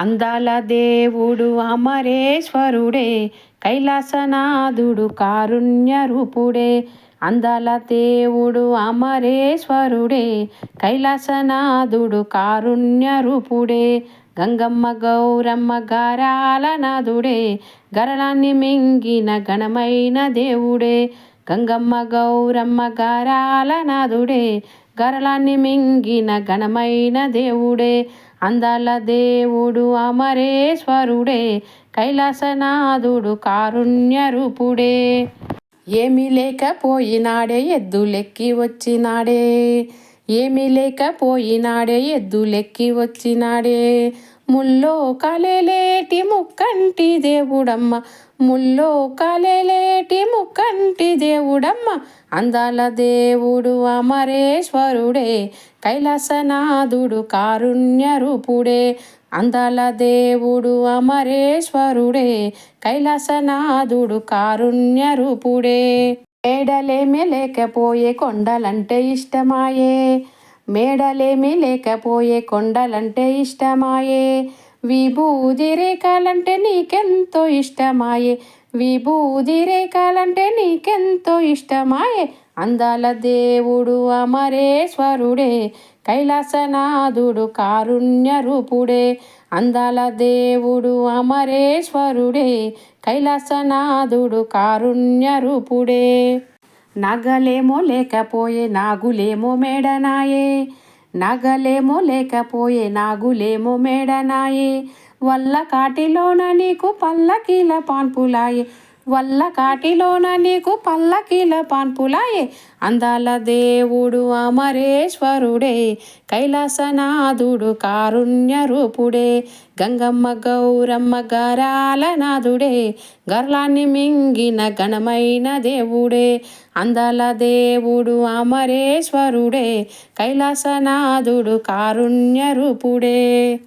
అందాల దేవుడు అమరేశ్వరుడే కైలాసనాథుడు కారుణ్య రూపుడే. అందాల దేవుడు అమరేశ్వరుడే కైలాసనాథుడు కారుణ్య రూపుడే. గంగమ్మ గౌరమ్మ గారాల నాథుడే గరళాన్ని మింగిన గణమైన దేవుడే. గంగమ్మ గౌరమ్మ గారాల నాథుడే గరళాన్ని మింగిన ఘనమైన దేవుడే. అందాల దేవుడు అమరేశ్వరుడే కైలాసనాథుడు కారుణ్య రూపుడే ఏమీ లేకపోయినాడే ఎద్దులెక్కి వచ్చినాడే. ఏమీ లేకపోయినాడే ఎద్దులెక్కి వచ్చినాడే. ముల్లో కలెలేటి ముక్కంటి దేవుడమ్మ ముల్లో కలెలేటి వంటి దేవుడమ్మ అందాల దేవుడు అమరేశ్వరుడే కైలాసనాథుడు కారుణ్య రూపుడే అందాల దేవుడు అమరేశ్వరుడే కైలాసనాథుడు కారుణ్య రూపుడే. మేడలేమి లేకపోయే కొండలంటే ఇష్టమాయే మేడలేమి లేకపోయే కొండలంటే ఇష్టమాయే విభూది రేఖలంటే నీకెంతో ఇష్టమాయే. విభూది రేఖలంటే నీకెంతో ఇష్టమాయే. అందాల దేవుడు అమరేశ్వరుడే. కైలాసనాథుడు కారుణ్య రూపుడే అందాల దేవుడు అమరేశ్వరుడే. కైలాసనాథుడు కారుణ్య రూపుడే నగలేమో లేకపోయే నాగులేమో మేడనాయే. నగలేమో లేకపోయే నాగులేమో మేడనాయే. వల్ల కాటిలోన నీకు పల్లకీల పాన్పులాయే. వల్ల కాటిలోన నీకు పల్లకీల పాన్పులాయే. అందాల దేవుడు అమరేశ్వరుడే కైలాసనాథుడు కారుణ్య రూపుడే. గంగమ్మ గౌరమ్మ గరాల నాథుడే గర్లాన్ని మింగిన ఘనమైన దేవుడే. అందాల దేవుడు అమరేశ్వరుడే కైలాసనాథుడు కారుణ్య రూపుడే.